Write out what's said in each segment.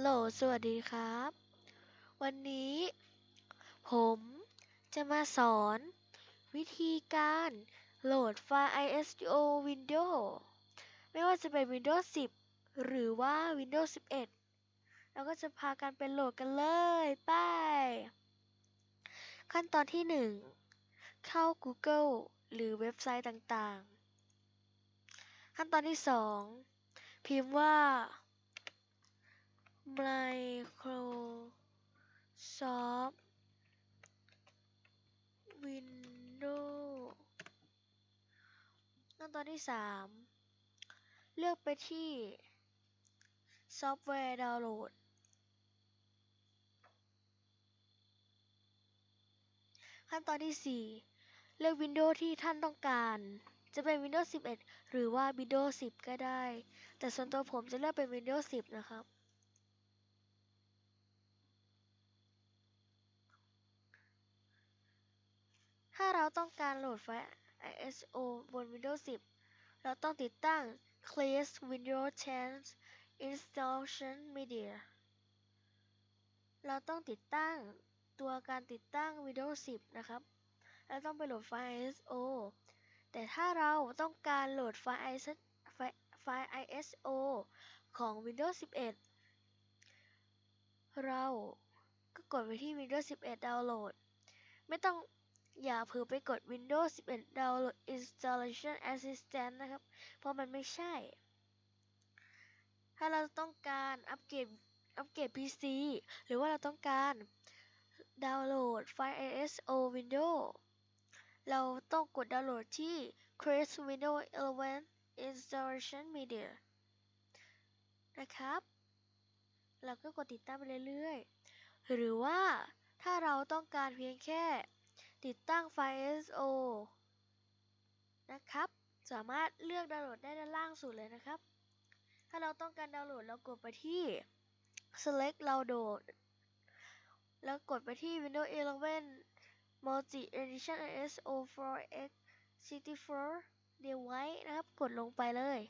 ลโหล สวัสดีครับ วันนี้ ผมจะมาสอน วิธีการโหลดไฟล์ ISO Windows ไม่ว่าจะเป็น Windows 10 หรือว่า Windows 11 เราก็จะพากันไปโหลดกันเลยไป ขั้นตอนที่ 1 เข้า Google หรือเว็บไซต์ต่างๆ ขั้นตอนที่ 2 พิมพ์ว่า Microsoft Windows ขั้นตอนที่ 3 เลือกไปที่ซอฟต์แวร์ดาวน์โหลด ขั้นตอนที่ 4 เลือก Windows ที่ท่านต้องการจะเป็น Windows 11 หรือว่า Windows 10 ก็ได้ แต่ส่วนตัวผมจะเลือกเป็น Windows 10 นะครับ ถ้าเราต้องการโหลดไฟล์ ISO บน Windows 10 เราต้องติดตั้ง Clear Windows 10 Installation Media เราต้องติดตั้งตัวการติดตั้ง Windows 10 นะครับแล้วต้องไปโหลดไฟล์ ISO แต่ถ้าเราต้องการโหลดไฟล์ ISO ไฟล์ ISO ของ Windows 11 เราก็กดไปที่ Windows 11ดาวน์โหลดไม่ต้อง อย่าเผลอไปกด Windows 11 Download Installation Assistant นะครับ เพราะมันไม่ใช่ ถ้าเราต้องการอัปเกรดอัปเกรด PC หรือว่าเราต้องการดาวน์โหลดไฟล์ ISO Windows เราต้องกดดาวน์โหลดที่ Create Windows 11 Installation Media นะครับ เราก็กดติดตั้งไปเรื่อยๆ หรือว่าถ้าเราต้องการเพียงแค่ ติดตั้งไฟล์ ISO นะครับ สามารถเลือกดาวน์โหลดได้ด้านล่างสุดเลยนะครับ ถ้าเราต้องการดาวน์โหลดเรากดไปที่ select download แล้วกดไปที่ Windows 11 Multi Edition ISO 4x 64 device นะครับ กดลงไปเลย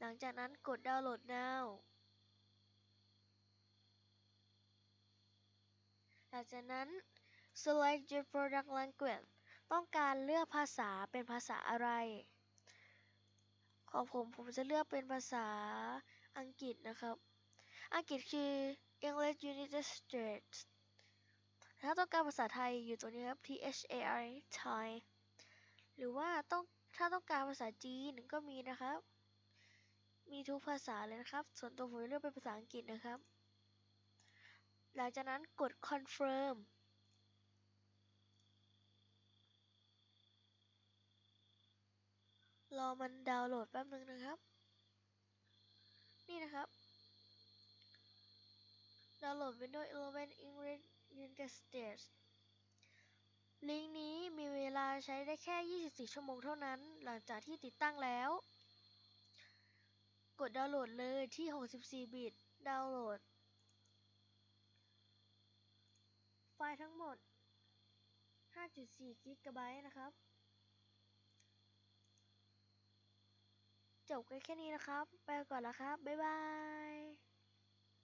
หลังจากนั้นกดดาวน์โหลด now หลังจากนั้น select your product language ต้องการเลือกภาษาเป็นภาษาอะไร ของผมผมจะเลือกเป็นภาษาอังกฤษนะครับ อังกฤษคือ English United States ถ้าต้องการภาษาไทยอยู่ตรงนี้ครับ T H A I Thai หรือว่าต้องถ้าต้องการภาษาจีนก็มีนะครับ มีทุกภาษาเลยนะครับ ส่วนตัวผมเลือกเป็นภาษาอังกฤษนะครับ หลังจากนั้นกด confirm รอมันดาวน์โหลดแป๊บนึงนะครับ นี่นะครับ ดาวน์โหลด Windows 11 English United States ลิงก์นี้มีเวลาใช้ได้แค่ 24 ชั่วโมงเท่านั้น หลังจากที่ติดตั้งแล้ว กดดาวน์โหลดเลยที่ 64 บิต ดาวน์โหลด ไฟล์ทั้งหมด 5.4 กิกะไบต์นะครับ จบกันแค่นี้นะครับ ไปก่อนแล้วครับ บ๊ายบาย